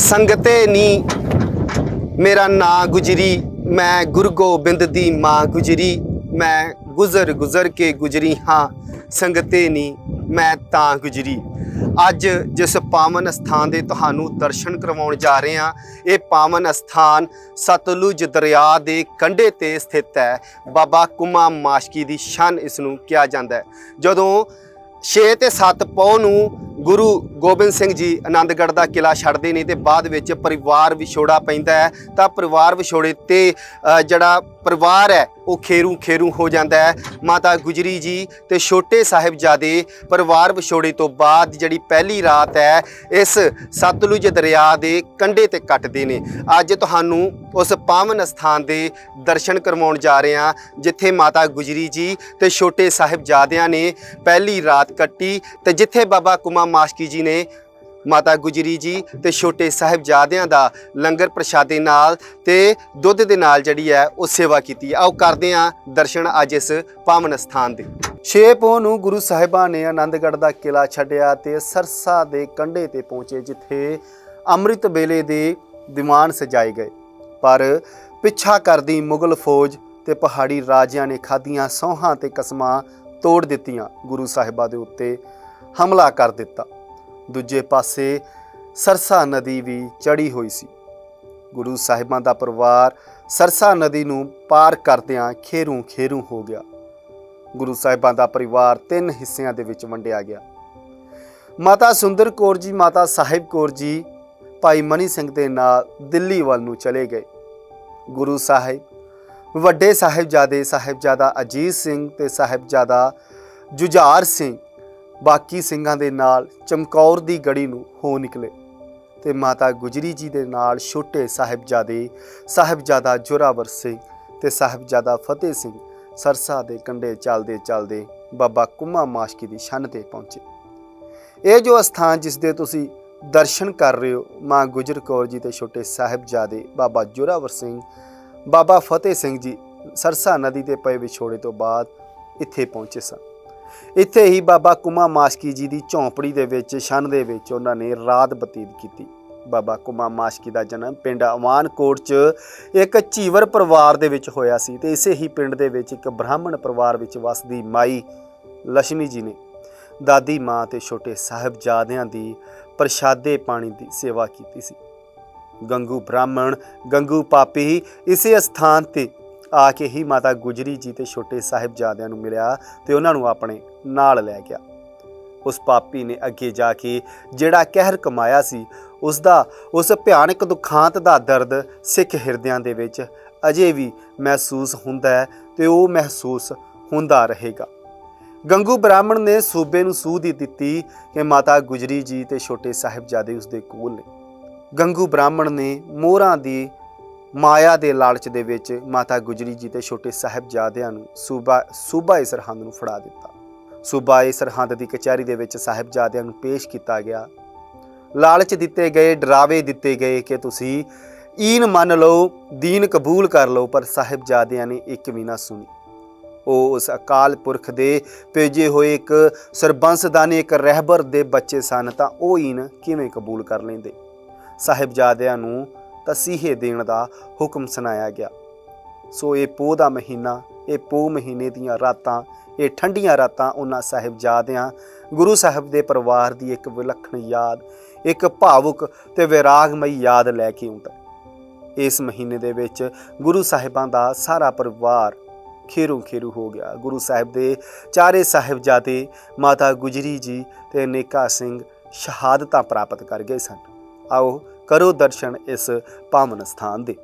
ਸੰਗਤੇ ਨੀ। ਮੇਰਾ ਨਾਂ ਗੁਜਰੀ, ਮੈਂ ਗੁਰੂ ਗੋਬਿੰਦ ਦੀ ਮਾਂ ਗੁਜਰੀ, ਮੈਂ ਗੁਜ਼ਰ ਗੁਜ਼ਰ ਕੇ ਗੁਜਰੀ ਹਾਂ, ਸੰਗਤੇ ਨੀ, ਮੈਂ ਤਾਂ ਗੁਜਰੀ। ਅੱਜ ਜਿਸ ਪਾਵਨ ਸਥਾਨ ਦੇ ਤੁਹਾਨੂੰ ਦਰਸ਼ਨ ਕਰਵਾਉਣ ਜਾ ਰਹੇ ਹਾਂ, ਇਹ ਪਾਵਨ ਸਥਾਨ ਸਤਲੁਜ ਦਰਿਆ ਦੇ ਕੰਢੇ ਤੇ ਸਥਿਤ ਹੈ। ਬਾਬਾ ਕੁਮਾ ਮਾਸ਼ਕੀ ਦੀ ਸ਼ਾਨ ਇਸ ਨੂੰ ਕਿਹਾ ਜਾਂਦਾ ਹੈ। ਜਦੋਂ 6 ਤੇ 7 ਪੌ ਨੂੰ ਗੁਰੂ ਗੋਬਿੰਦ ਸਿੰਘ ਜੀ ਆਨੰਦਗੜ੍ਹ ਦਾ ਕਿਲਾ ਛੱਡਦੇ ਨੇ ਤੇ ਬਾਅਦ ਵਿੱਚ ਪਰਿਵਾਰ ਵਿਛੋੜਾ ਪੈਂਦਾ ਹੈ। ਤਾਂ ਪਰਿਵਾਰ ਵਿਛੋੜੇ ਤੇ ਜਿਹੜਾ ਪਰਿਵਾਰ ਹੈ, ਉਹ ਖੇਰੂ ਖੇਰੂ ਹੋ ਜਾਂਦਾ ਹੈ। ਮਾਤਾ ਗੁਜਰੀ ਜੀ ਤੇ ਛੋਟੇ ਸਾਹਿਬਜ਼ਾਦੇ ਪਰਿਵਾਰ ਵਿਛੋੜੇ ਤੋਂ ਬਾਅਦ ਜਿਹੜੀ ਪਹਿਲੀ ਰਾਤ ਹੈ, ਇਸ ਸਤਲੁਜ ਦਰਿਆ ਦੇ ਕੰਢੇ ਤੇ ਕੱਟਦੇ ਨੇ। ਅੱਜ ਤੁਹਾਨੂੰ ਉਸ ਪਾਵਨ ਸਥਾਨ ਦੇ ਦਰਸ਼ਨ ਕਰਵਾਉਣ ਜਾ ਰਹੇ ਹਾਂ, ਜਿੱਥੇ ਮਾਤਾ ਗੁਜਰੀ ਜੀ ਤੇ ਛੋਟੇ ਸਾਹਿਬਜ਼ਾਦਿਆਂ ਨੇ ਪਹਿਲੀ ਰਾਤ ਕੱਟੀ ਤੇ ਜਿੱਥੇ ਬਾਬਾ ਕੁਮਾ ਮਾਸ਼ਕੀ ਜੀ ਨੇ ਮਾਤਾ ਗੁਜਰੀ ਜੀ ਤੇ ਛੋਟੇ ਸਾਹਿਬਜ਼ਾਦਿਆਂ ਦਾ ਲੰਗਰ ਪ੍ਰਸ਼ਾਦੇ ਨਾਲ ਤੇ ਦੁੱਧ ਦੇ ਨਾਲ ਜਿਹੜੀ ਹੈ ਉਹ ਸੇਵਾ ਕੀਤੀ ਆਓ ਕਰਦੇ ਹਾਂ ਦਰਸ਼ਨ ਅੱਜ ਇਸ ਪਾਵਨ ਸਥਾਨ ਦੇ। 6 ਪੋ ਨੂੰ ਗੁਰੂ ਸਾਹਿਬਾਂ ਨੇ ਆਨੰਦਗੜ੍ਹ ਦਾ ਕਿਲਾ ਛੱਡਿਆ ਤੇ ਸਰਸਾ ਦੇ ਕੰਢੇ ਤੇ ਪਹੁੰਚੇ, ਜਿੱਥੇ ਅੰਮ੍ਰਿਤ ਵੇਲੇ ਦੇ ਦੀਵਾਨ ਸਜਾਏ ਗਏ। ਪਰ ਪਿੱਛਾ ਕਰਦੀ ਮੁਗਲ ਫੌਜ ਤੇ ਪਹਾੜੀ ਰਾਜਿਆਂ ਨੇ ਖਾਦੀਆਂ ਸੌਹਾਂ ਤੇ ਕਸਮਾਂ ਤੋੜ ਦਿੱਤੀਆਂ ਗੁਰੂ ਸਾਹਿਬਾਂ ਦੇ ਉੱਤੇ ਹਮਲਾ ਕਰ ਦਿੱਤਾ। ਦੂਜੇ ਪਾਸੇ ਸਰਸਾ ਨਦੀ ਵੀ ਚੜੀ ਹੋਈ ਸੀ। ਗੁਰੂ ਸਾਹਿਬਾਂ ਦਾ ਪਰਿਵਾਰ ਸਰਸਾ ਨਦੀ ਨੂੰ ਪਾਰ ਕਰਦਿਆਂ ਖੇਰੂ ਖੇਰੂ ਹੋ ਗਿਆ। ਗੁਰੂ ਸਾਹਿਬਾਂ ਦਾ ਪਰਿਵਾਰ ਤਿੰਨ ਹਿੱਸਿਆਂ ਦੇ ਵਿੱਚ ਵੰਡਿਆ ਗਿਆ। ਮਾਤਾ ਸੁੰਦਰ ਕੌਰ ਜੀ, ਮਾਤਾ ਸਾਹਿਬ ਕੌਰ ਜੀ, ਭਾਈ ਮਨੀ ਸਿੰਘ ਦੇ ਨਾਲ ਦਿੱਲੀ ਵੱਲ ਨੂੰ ਚਲੇ ਗਏ। ਗੁਰੂ ਸਾਹਿਬ, ਵੱਡੇ ਸਾਹਿਬਜ਼ਾਦੇ ਸਾਹਿਬਜ਼ਾਦਾ ਅਜੀਤ ਸਿੰਘ ਤੇ ਸਾਹਿਬਜ਼ਾਦਾ ਜੁਝਾਰ ਸਿੰਘ ਬਾਕੀ ਸਿੰਘਾਂ ਦੇ ਨਾਲ ਚਮਕੌਰ ਦੀ ਗੜੀ ਨੂੰ ਹੋ ਨਿਕਲੇ ਤੇ ਮਾਤਾ ਗੁਜਰੀ ਜੀ ਦੇ ਨਾਲ ਛੋਟੇ ਸਾਹਿਬਜ਼ਾਦੇ ਸਾਹਿਬਜ਼ਾਦਾ ਜੋਰਾਵਰ ਸਿੰਘ ਤੇ ਸਾਹਿਬਜ਼ਾਦਾ ਫਤਿਹ ਸਿੰਘ ਸਰਸਾ ਦੇ ਕੰਢੇ ਚੱਲਦੇ ਚੱਲਦੇ ਬਾਬਾ ਕੁਮਾ ਮਾਸ਼ਕੀ ਦੀ ਛੰਨ ਤੇ ਪਹੁੰਚੇ। ਇਹ ਜੋ ਅਸਥਾਨ ਜਿਸ ਦੇ ਤੁਸੀਂ ਦਰਸ਼ਨ ਕਰ ਰਹੇ ਹੋ, ਮਾਂ ਗੁਜਰ ਕੌਰ ਜੀ ਤੇ ਛੋਟੇ ਸਾਹਿਬਜ਼ਾਦੇ ਬਾਬਾ ਜੋਰਾਵਰ ਸਿੰਘ, ਬਾਬਾ ਫਤਿਹ ਸਿੰਘ ਜੀ ਸਰਸਾ ਨਦੀ ਤੇ ਪਏ ਵਿਛੋੜੇ ਤੋਂ ਬਾਅਦ ਇੱਥੇ ਪਹੁੰਚੇ ਸਨ। ਇੱਥੇ ਹੀ ਬਾਬਾ ਕੁਮਾ ਮਾਸ਼ਕੀ ਜੀ ਦੀ ਝੌਂਪੜੀ ਦੇ ਵਿੱਚ, ਛੰਨ ਦੇ ਵਿੱਚ ਉਹਨਾਂ ਨੇ ਰਾਤ ਬਤੀਤ ਕੀਤੀ। ਬਾਬਾ ਕੁਮਾ ਮਾਸ਼ਕੀ ਦਾ ਜਨਮ ਪਿੰਡ ਅਵਾਨਕੋਟ 'ਚ ਇੱਕ ਝੀਵਰ ਪਰਿਵਾਰ ਦੇ ਵਿੱਚ ਹੋਇਆ ਸੀ ਤੇ ਇਸੇ ਹੀ ਪਿੰਡ ਦੇ ਵਿੱਚ ਇੱਕ ਬ੍ਰਾਹਮਣ ਪਰਿਵਾਰ ਵਿੱਚ ਵਸਦੀ ਮਾਈ ਲక్ష్ਮੀ ਜੀ ਨੇ। ਦਾਦੀ, ਮਾਂ ਤੇ ਛੋਟੇ ਸਾਹਿਬਜ਼ਾਦਿਆਂ ਦੀ ਪ੍ਰਸ਼ਾਦੇ ਪਾਣੀ ਦੀ ਸੇਵਾ ਕੀਤੀ ਸੀ। ਗੰਗੂ ਬ੍ਰਾਹਮਣ, ਗੰਗੂ ਪਾਪੀ ਇਸੇ ਸਥਾਨ ਤੇ ਆ ਕੇ ਹੀ ਮਾਤਾ ਗੁਜਰੀ ਜੀ ਤੇ ਛੋਟੇ ਸਾਹਿਬਜ਼ਾਦਿਆਂ ਨੂੰ ਮਿਲਿਆ ਤੇ ਉਹਨਾਂ ਨੂੰ ਆਪਣੇ ਨਾਲ ਲੈ ਗਿਆ। ਉਸ ਪਾਪੀ ਨੇ ਅੱਗੇ ਜਾ ਕੇ ਜਿਹੜਾ ਕਹਿਰ ਕਮਾਇਆ ਸੀ ਉਸ ਦਾ ਉਸ ਭਿਆਨਕ ਦੁਖਾਂਤ ਦਾ ਦਰਦ ਸਿੱਖ ਹਿਰਦਿਆਂ ਦੇ ਵਿੱਚ ਅਜੇ ਵੀ ਮਹਿਸੂਸ ਹੁੰਦਾ ਹੈ ਤੇ ਉਹ ਮਹਿਸੂਸ ਹੁੰਦਾ ਰਹੇਗਾ। ਗੰਗੂ ਬ੍ਰਾਹਮਣ ਨੇ ਸੂਬੇ ਨੂੰ ਸੂਹ ਦੀ ਦਿੱਤੀ ਕਿ ਮਾਤਾ ਗੁਜਰੀ ਜੀ ਤੇ ਛੋਟੇ ਸਾਹਿਬਜ਼ਾਦੇ ਉਸ ਦੇ ਕੋਲ ਨੇ। ਗੰਗੂ ਬ੍ਰਾਹਮਣ ਨੇ ਮੋਹਰਾਂ ਦੀ ਮਾਇਆ ਦੇ ਲਾਲਚ ਦੇ ਵਿੱਚ ਮਾਤਾ ਗੁਜਰੀ ਜੀ ਤੇ ਛੋਟੇ ਸਾਹਿਬਜ਼ਾਦਿਆਂ ਨੂੰ ਸੂਬਾ ਸੂਬਾ ਸਰਹੰਦ ਨੂੰ ਫੜਾ ਦਿੱਤਾ। ਸੂਬਾ ਸਰਹੰਦ ਦੀ ਕਚਹਿਰੀ ਦੇ ਵਿੱਚ ਸਾਹਿਬਜ਼ਾਦਿਆਂ ਨੂੰ ਪੇਸ਼ ਕੀਤਾ ਗਿਆ। ਲਾਲਚ ਦਿੱਤੇ ਗਏ, ਡਰਾਵੇ ਦਿੱਤੇ ਗਏ ਕਿ ਤੁਸੀਂ ਈਨ ਮੰਨ ਲਓ, ਦੀਨ ਕਬੂਲ ਕਰ ਲਓ, ਪਰ ਸਾਹਿਬਜ਼ਾਦਿਆਂ ਨੇ ਇੱਕ ਵੀ ਨਾ ਸੁਣੀ। ਉਹ ਉਸ ਅਕਾਲ ਪੁਰਖ ਦੇ ਭੇਜੇ ਹੋਏ ਇੱਕ ਸਰਬੰਸਦਾਨੀ, ਇੱਕ ਰਹਿਬਰ ਦੇ ਬੱਚੇ ਸਨ, ਤਾਂ ਉਹ ਈਨ ਕਿਵੇਂ ਕਬੂਲ ਕਰ ਲੈਂਦੇ? ਸਾਹਿਬਜ਼ਾਦਿਆਂ ਨੂੰ ਤਸੀਹੇ ਦੇਣ ਦਾ ਹੁਕਮ ਸੁਣਾਇਆ ਗਿਆ। ਸੋ ਇਹ ਪੋਹ ਦਾ ਮਹੀਨਾ, ਇਹ ਪੋਹ ਮਹੀਨੇ ਦੀਆਂ ਰਾਤਾਂ, ਇਹ ਠੰਡੀਆਂ ਰਾਤਾਂ ਉਹਨਾਂ ਸਾਹਿਬਜ਼ਾਦਿਆਂ, ਗੁਰੂ ਸਾਹਿਬ ਦੇ ਪਰਿਵਾਰ ਦੀ ਇੱਕ ਵਿਲੱਖਣ ਯਾਦ, ਇੱਕ ਭਾਵੁਕ ਤੇ ਵਿਰਾਗਮਈ ਯਾਦ ਲੈ ਕੇ ਆਉਂਦਾ ਇਸ ਮਹੀਨੇ ਦੇ ਵਿੱਚ ਗੁਰੂ ਸਾਹਿਬਾਂ ਦਾ ਸਾਰਾ ਪਰਿਵਾਰ ਖੇਰੂ ਖੇਰੂ ਹੋ ਗਿਆ। ਗੁਰੂ ਸਾਹਿਬ ਦੇ ਚਾਰੇ ਸਾਹਿਬਜ਼ਾਦੇ ਮਾਤਾ ਗੁਜਰੀ ਜੀ ਤੇ ਨੇਕਾ ਸਿੰਘ ਸ਼ਹਾਦਤਾਂ ਪ੍ਰਾਪਤ ਕਰ ਗਏ ਸਨ। ਆਓ ਕਰੋ ਦਰਸ਼ਨ ਇਸ ਪਾਵਨ ਸਥਾਨ ਦੇ।